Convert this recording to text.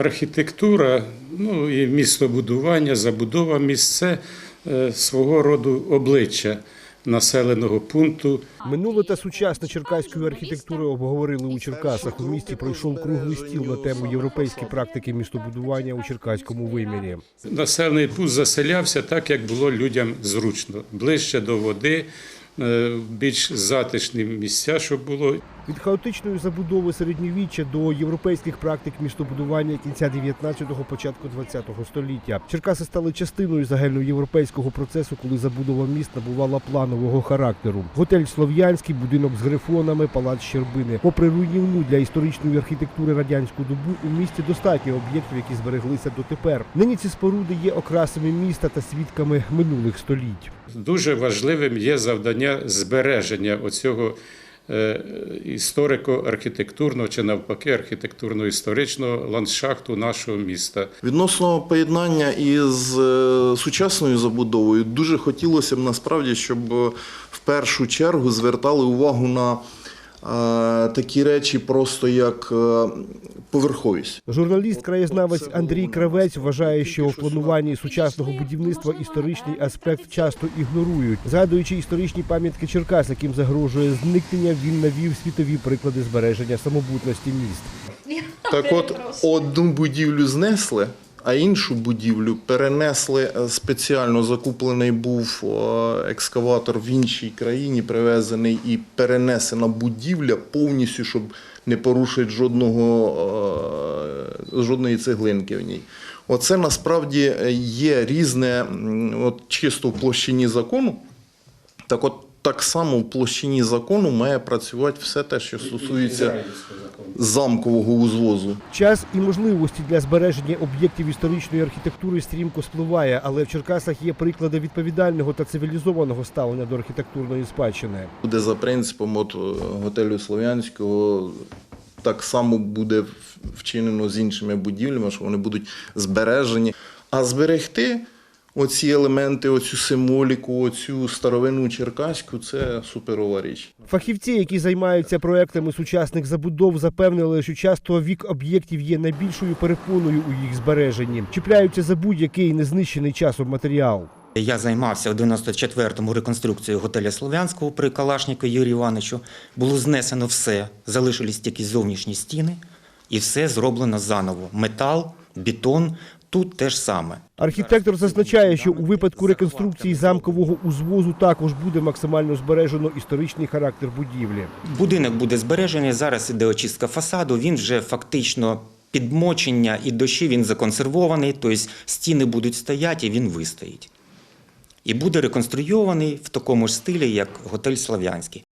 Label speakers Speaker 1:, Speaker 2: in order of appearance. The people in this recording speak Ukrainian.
Speaker 1: Архітектура, ну і містобудування, забудова місць це е, свого роду обличчя населеного пункту.
Speaker 2: Минуле та сучасне черкаської архітектури обговорили у Черкасах. У місті пройшов круглий стіл на тему європейські практики містобудування у черкаському вимірі.
Speaker 1: Населений пункт заселявся так, як було людям зручно, ближче до води, е, більш затишні місця, щоб було.
Speaker 2: Від хаотичної забудови середньовіччя до європейських практик містобудування кінця 19-го, початку 20-го століття. Черкаси стали частиною загальноєвропейського процесу, коли забудова міст набувала планового характеру. Готель Слов'янський, будинок з грифонами, палац Щербини. Попри руйнівну для історичної архітектури радянську добу, у місті достатньо об'єктів, які збереглися дотепер. Нині ці споруди є окрасами міста та свідками минулих століть.
Speaker 1: Дуже важливим є завдання збереження оцього історико-архітектурного чи навпаки архітектурно-історичного ландшафту нашого міста.
Speaker 3: Відносно поєднання із е, сучасною забудовою, дуже хотілося б насправді, щоб е, в першу чергу звертали увагу на е, такі речі, просто як е, поверховість.
Speaker 2: Журналіст, краєзнавець Андрій Кравець вважає, що в плануванні сучасного будівництва історичний аспект часто ігнорують. Згадуючи історичні пам'ятки Черкас, яким загрожує зникнення, він навів світові приклади збереження самобутності міст.
Speaker 3: Так от, одну будівлю знесли, а іншу будівлю перенесли е, спеціально закуплений був е, екскаватор в іншій країні, привезений і перенесена будівля повністю, щоб не порушити жодного, е, жодної цеглинки в ній. Оце насправді є різне, от чисто в площині закону. Так от так само в площині закону має працювати все те, що стосується замкового узвозу.
Speaker 2: Час і можливості для збереження об'єктів історичної архітектури стрімко спливає, але в Черкасах є приклади відповідального та цивілізованого ставлення до архітектурної спадщини.
Speaker 3: Буде за принципом от, е, готелю Слов'янського. Так само буде вчинено з іншими будівлями, що вони будуть збережені. А зберегти оці елементи, оцю символіку, оцю старовинну черкаську це суперова річ.
Speaker 2: Фахівці, які займаються проектами сучасних забудов, запевнили, що часто вік об'єктів є найбільшою перепоною у їх збереженні. Чіпляються за будь-який незнищений часом матеріал.
Speaker 4: Я займався в 94-му реконструкцією готеля Слов'янського при Калашнику Юрію Івановичу. Було знесено все, залишились тільки зовнішні стіни, і все зроблено заново. Метал, бетон. Тут те ж саме.
Speaker 2: Архітектор зазначає, що у випадку реконструкції замкового узвозу також буде максимально збережено історичний характер будівлі.
Speaker 4: Будинок буде збережений. Зараз іде очистка фасаду. Він вже фактично підмочення і дощі він законсервований, тобто стіни будуть стояти, і він вистоїть. І буде реконструйований в такому ж стилі, як готель Слов'янський.